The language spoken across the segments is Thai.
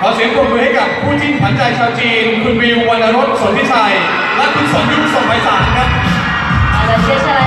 ขอเสียงปรบมือให้กับผู้จิ้นขวัญใจชาวจีน คุณวิววรรณรสสนทิชัย และคุณสนยุทธส่งไพศาลครับ 好的，接下来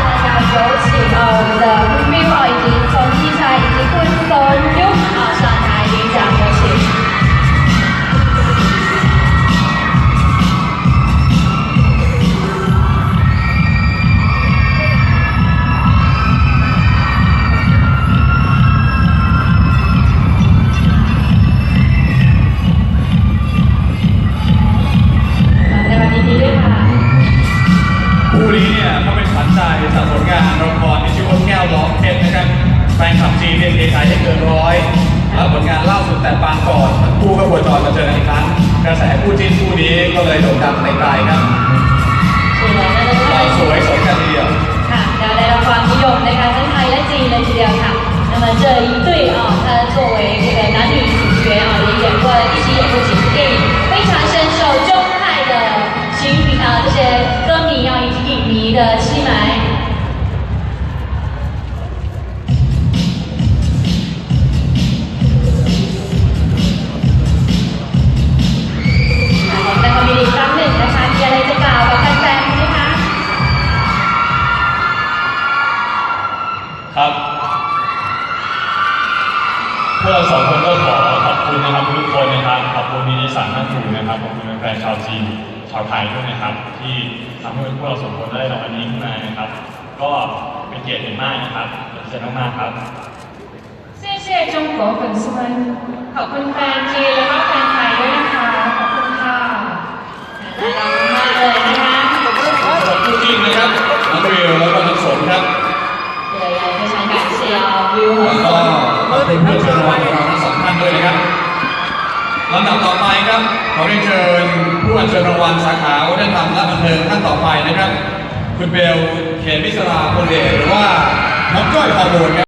เป็นขวัญใจสะสมงานละครที่ชื่อว่าแก้วล้อเพชรนะครับแฟนคลับจีนเป็นเอไอให้เกินร้อยแล้วผลงานเล่าสุดแต่ปางก่อนคู่ก็บวชจอนมาเจอในอีกครั้งกระแสคู่จีนคู่นี้ก็เลยโด่งดังไปไกลครับสวยสวยกันเดียวค่ะดาวได้รับความนิยมนะคะทั้งไทยและจีนเลยทีเดียวค่ะนำมาเจออีกตุยออกค่ะ เลยใช่ไหมครับพวกเราสองคนก็ขอขอบคุณนะครับทุกคนนะครับ ขอบคุณมินิสันท่านสูงนะครับ ขอบคุณแฟนชาวจีน ชาวไทยด้วยนะครับ ที่ทำให้พวกเราสมควรได้รับอันนี้ขึ้นมานะครับ ก็เป็นเกียรติอย่างมากนะครับเสียมากๆครับเช่เจงขอฝนสวยขอบคุณแฟนจแล้ก็แฟนไทยด้วยนะคะ ขอบคุณค่ะน่รัมากเลยนะคะสำหรับคู่จิ้นนะครับน้องวิวแล้วก็น้องสนครับเดี๋ยวเราจะทำการเชียร์วิวแล้วก็ขอบคุณเพื่นๆของเราทั้งสองท่นด้วยนะครับ อเรียนเชิญผู้อัญเชิญรางวัลสาขาวัฒนธรรมและบันเทิงท่านต่อไปนะครับ คุณเบลเขมิสราคนเดชหรือว่าน้องก้อยฮอร์โมนครับ